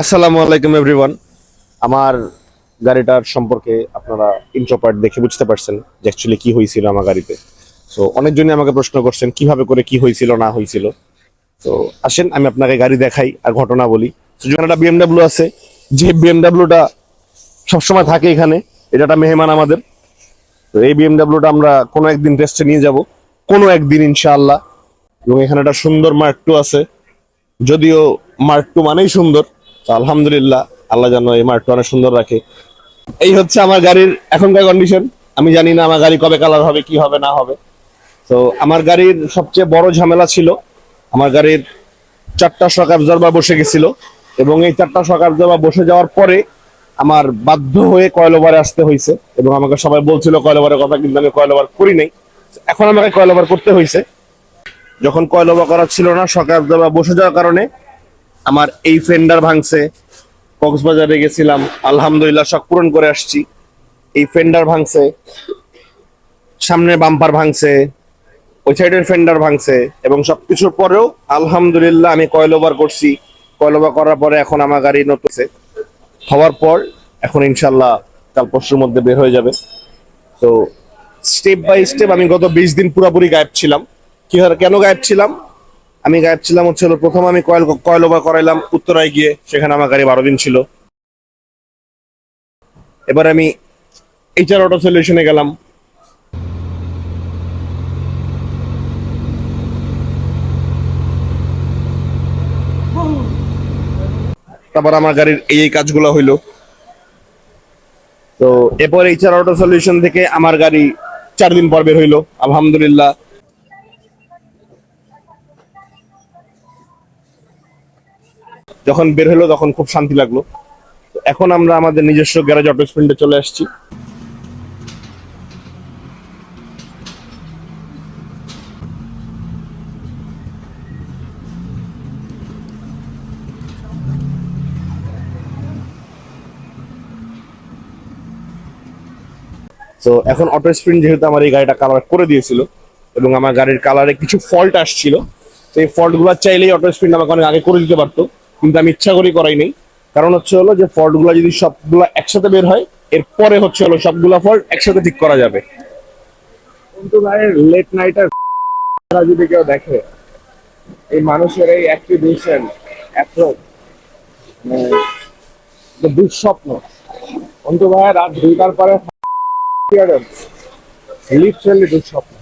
আসসালামু আলাইকুম এভরিওয়ান আমার গাড়িটার সম্পর্কে আপনারা ইন্ট্রো পার্ট দেখে বুঝতে পারছেন যে অ্যাকচুয়ালি কি হয়েছিল আমার গাড়িতে। সো অনেকজনই আমাকে প্রশ্ন করছেন, কীভাবে করে কি হয়েছিল, না হয়েছিল। তো আসেন, আমি আপনাকে গাড়ি দেখাই আর ঘটনা বলি। একটা বিএমডাব্লিউ আছে, যে বিএমডাব্লিউটা সবসময় থাকে এখানে, এটা একটা মেহমান আমাদের। তো এই বিএমডাব্লিউটা আমরা কোনো একদিন টেস্টে নিয়ে যাব, কোনো একদিন ইনশাআল্লাহ। এবং এখানে একটা সুন্দর মার্ক টু আছে। যদিও মার্ক টু মানেই সুন্দর। তো আলহামদুলিল্লাহ, আল্লাহ যেন এই মার্ক টু অনেক সুন্দর রাখে। এই হচ্ছে আমার গাড়ির এখনকার কন্ডিশন আমি জানি না আমার গাড়ি কবে কালার হবে, কি হবে, না হবে। তো আমার গাড়ির সবচেয়ে বড় ঝামেলা ছিল, আমার গাড়ির চারটা শক অ্যাবজর্বার বসে গেছিল এবং এই চারটা শক অ্যাবজর্বার বসে যাওয়ার পরে আমার বাধ্য হয়ে কয়েল ওভারে আসতে হয়েছে এবং আমাকে সবাই বলছিল কয়েল কথা, কিন্তু আমি কয়েল করি নাই। এখন আমাকে কয়েল করতে হয়েছে। যখন কয়েল ওভার করা ছিল না শক অ্যাবজর্বার বসে যাওয়ার কারণে আমার এই ফেন্ডার ভাঙছে। কক্সবাজারে গেছিলাম, আলহামদুলিল্লাহ শখ পূরণ করে আসছি। এই ফেন্ডার ভাঙছে সামনের বাম্পার ভাঙছে, ওই সাইডের ফেন্ডার ভাঙছে এবং সবকিছুর পরেও আলহামদুলিল্লাহ আমি কয়েল ওভার করছি। কয়েল ওভার করার পরে এখন আমার গাড়ি নতুনছে হওয়ার পর এখন ইনশাল্লাহ কাল পরশুর মধ্যে বের হয়ে যাবে। তো স্টেপ বাই স্টেপ আমি গত বিশ দিন পুরোপুরি গায়েব ছিলাম। কি কেন গায়েব ছিলাম? আমি গায়েব ছিলাম হচ্ছে প্রথম আমি কয়েল কয়েল ওভার করাইলাম উত্তরায় গিয়ে, সেখানে আমার গাড়ি বারো দিন ছিল। এবার আমি এইচআর অটো সলিউশনে গেলাম। তারপর আমার গাড়ির এই এই কাজগুলো হইল। তো এরপর এইচআর অটো সলিউশন থেকে আমার গাড়ি চার দিন পর বের হইল। আলহামদুলিল্লাহ যখন বের হলো তখন খুব শান্তি লাগল। এখন আমরা আমাদের নিজস্ব গ্যারেজ অটো স্প্রিন্টে চলে আসছি। তো এখন অটো স্প্রিন্ট যেহেতু আমার এই গাড়িটা কালার করে দিয়েছিল এবং আমার গাড়ির কালারে কিছু ফল্ট আসছিল, তো এই ফল্টগুলো চাইলেই অটো স্প্রিন্ট আমাকে অনেক আগে করে দিতে পারতো। কিন্তু আমি ইচ্ছা করেই করাই নাই। কারণ হচ্ছে হলো যে ফল্টগুলো যদি সবগুলো একসাথে বের হয় এরপরে হচ্ছে হলো সবগুলো ফল্ট একসাথে ঠিক করা যাবে। কিন্তু ভাই লেট নাইটার যদি কেউ দেখে এই মানুষের এই অ্যাক্টিভেশন এত মানে, দুঃস্বপ্ন। অন্তু ভাই রাত দুইটার পরে লিটারালি দুঃস্বপ্ন।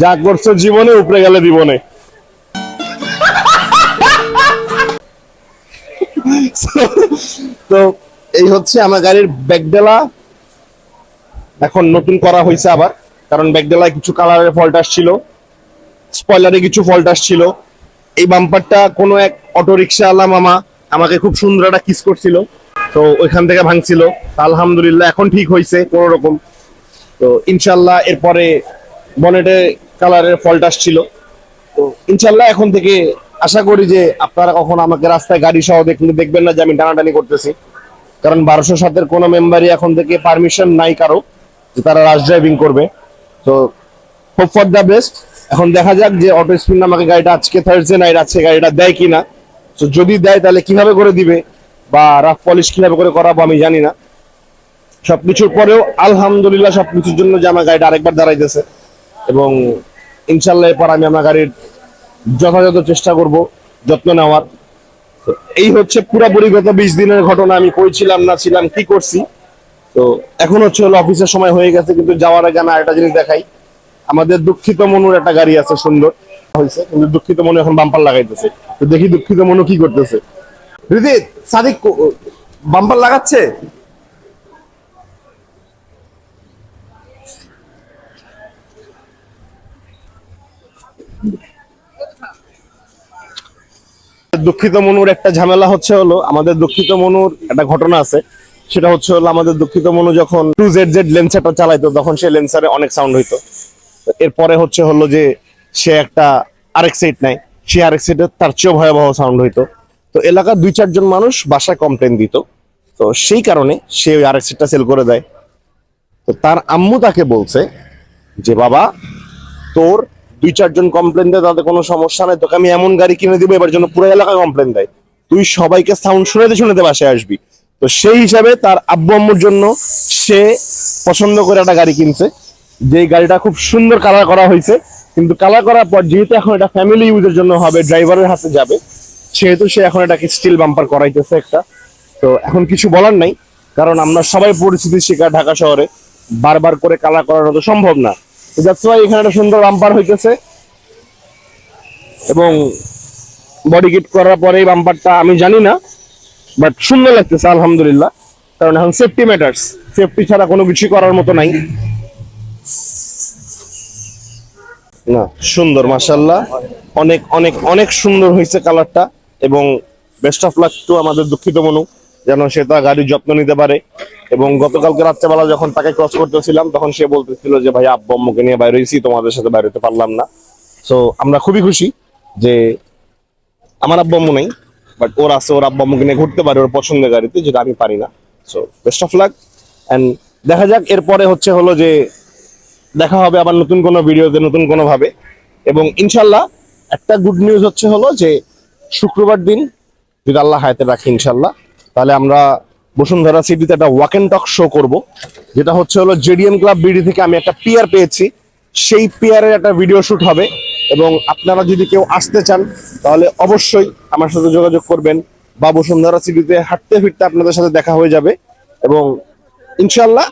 যা করছ জীবনে উপরে গেলে জীবনে। তো এই হচ্ছে আমার গাড়ির ব্যাকডেলা এখন নতুন করা হয়েছে আবার, কারণ ব্যাকডেলায় কিছু কালারের ফল্ট আসছিল। স্পয়লারে কিছু ফল্ট আসছিল। এই বাম্পারটা কোনো এক অটো রিক্সা আলা মামা আমাকে খুব সুন্দর একটা কিস করছিল। তো ওইখান থেকে ভাঙছিল। আলহামদুলিল্লাহ এখন ঠিক হয়েছে কোনো রকম। তো ইনশাল্লাহ এরপরে বনেটে কালারের ফল্ট আসছিল। তো ইনশাল্লাহ এখন থেকে আশা করি যে আপনারা কখন আমাকে রাস্তায় গাড়ি সহ দেখবেন না যে আমি টানাটানি করতেছি। কারণ বারোশো সাতের কোনো মেম্বারই এখন থেকে পারমিশন নাই কারও যে তারা রাশ ড্রাইভিং করবে। তো হোপ ফর দ্য বেস্ট এখন দেখা যাক যে অটো স্পিন আমাকে গাড়িটা আজকে থার্সডে নাইট আছে গাড়িটা দেয় কিনা। তো যদি দেয় তাহলে কীভাবে করে দিবে বা রাফ পলিশ কীভাবে করে করাবো আমি জানি না। সবকিছুর পরেও আলহামদুলিল্লাহ সবকিছুর জন্য যে আমার গাড়িটা আরেকবার দাঁড়াইতেছে। এবং ইনশাল্লাহ এরপর আমি আমার গাড়ির যথাযথ চেষ্টা করব, যত্ন নেওয়ার। এই হচ্ছে পুরাপুরি গত বিশ দিনের ঘটনা, আমি কইছিলাম না, ছিলাম, কি করছি? তো এখন হচ্ছে হলো অফিসের সময় হয়ে গেছে, কিন্তু যাওয়ার আগে আমি আরেকটা জিনিস দেখাই। আমাদের দুঃখিত মনুর একটা গাড়ি আছে, সুন্দর হয়েছে কিন্তু দুঃখিত মনু এখন বাম্পার লাগাইতেছে। তো দেখি দুঃখিত মনু কি করতেছে। রিদিত, সাদিক বাম্পার লাগাচ্ছে? দুঃখিত মনুর একটা ঝামেলা হচ্ছে হলো, আমাদের দুঃখিত মনুর একটা ঘটনা আছে। সেটা হচ্ছে হলো আমাদের দুঃখিত মনু যখন টু জেড জেড লেন্সারটা চালাইতো, তখন সে লেন্সারে অনেক সাউন্ড হইতো। এরপরে হচ্ছে হলো যে সে একটা আরেক সেট নেয় সে আরেক সেটে তার চেয়েও ভয়াবহ সাউন্ড হইতো। তো এলাকার দুই চারজন মানুষ বাসায় কমপ্লেন দিত। তো সেই কারণে সে ওই আরেক সেটটা সেল করে দেয়। তো তার আম্মু তাকে বলছে যে, বাবা, তোর দুই চারজন কমপ্লেন দেয় তাতে কোনো সমস্যা নাই, তোকে আমি এমন গাড়ি কিনে দিব, এবার জন্য পুরো এলাকায় কমপ্লেন দেয়। তুই সবাইকে সাউন্ড শোনাতে শোনাতে বাসায় আসবি। তো সেই হিসাবে তার আব্বু আম্মুর জন্য সে পছন্দ করে একটা গাড়ি কিনছে। যে গাড়িটা খুব সুন্দর কালার করা হয়েছে, কিন্তু কালার করার পর যেহেতু এখন এটা ফ্যামিলি ইউজের জন্য হবে ড্রাইভারের হাতে যাবে, সেহেতু সে এখন এটাকে স্টিল বাম্পার করাইতেছে একটা। তো এখন কিছু বলার নাই, কারণ আমরা সবাই পরিস্থিতির শিকার ঢাকা শহরে, বারবার করে কালার করানো তো সম্ভব না। দ্যাটস ওয়াই এখানে একটা সুন্দর বাম্পার হইতেছে। এবং বডি কিট করার পরে এই বাম্পারটা আমি জানি না বাট সুন্দর লাগতেছে, আলহামদুলিল্লাহ। কারণ এখন সেফটি ম্যাটার্স সেফটি ছাড়া কোনো কিছু করার মতো নাই। না, সুন্দর মাশাল্লাহ অনেক অনেক অনেক সুন্দর হয়েছে কালারটা এবং বেস্ট অফ লাক টু আমাদের দুঃখিত মনু। যেন সে তার গাড়ির যত্ন নিতে পারে। এবং গতকালকে রাত্রেবেলা যখন তাকে ক্রস করতেছিলাম, তখন সে বলতেছিল যে ভাই আব্বু, আম্মুকে নিয়ে বাইরে হয়েছি, তোমাদের সাথে বাইরে হতে পারলাম না। সো আমরা খুবই খুশি যে আমার আব্বু আম্মু নেই বাট ওর আছে, ওর আব্বু আম্মুকে নিয়ে ঘুরতে পারে ওর পছন্দের গাড়িতে, যেটা আমি পারি না। So best of luck and দেখা যাক, এরপরে হচ্ছে হলো যে দেখা হবে আবার নতুন কোনো ভিডিওতে, নতুন কোনো ভাবে এবং ইনশাল্লাহ, একটা গুড নিউজ হচ্ছে হলো যে, শুক্রবার দিন যদি আল্লাহ হায়াতে রাখি, ইনশাল্লাহ তাহলে আমরা বসুন্ধরা সিটিতে একটা ওয়াক অ্যান্ড টক শো করব। যেটা হচ্ছে হলো জেডিএম ক্লাব বিডি থেকে আমি একটা পিয়ার পেয়েছি। সেই পিয়ারের একটা ভিডিও শুট হবে এবং আপনারা যদি কেউ আসতে চান, তাহলে অবশ্যই আমার সাথে যোগাযোগ করবেন বা বসুন্ধরা সিটিতে হাঁটতে ফিরতে আপনাদের সাথে দেখা হয়ে যাবে এবং ইনশাল্লাহ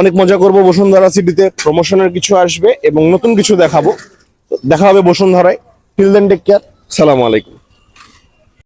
অনেক মজা করব বসুন্ধরা সিটিতে। প্রমোশনের কিছু আসবে এবং নতুন কিছু দেখাবো। দেখা হবে বসুন্ধরায়। টিল দেন টেক কেয়ার সালাম আলাইকুম।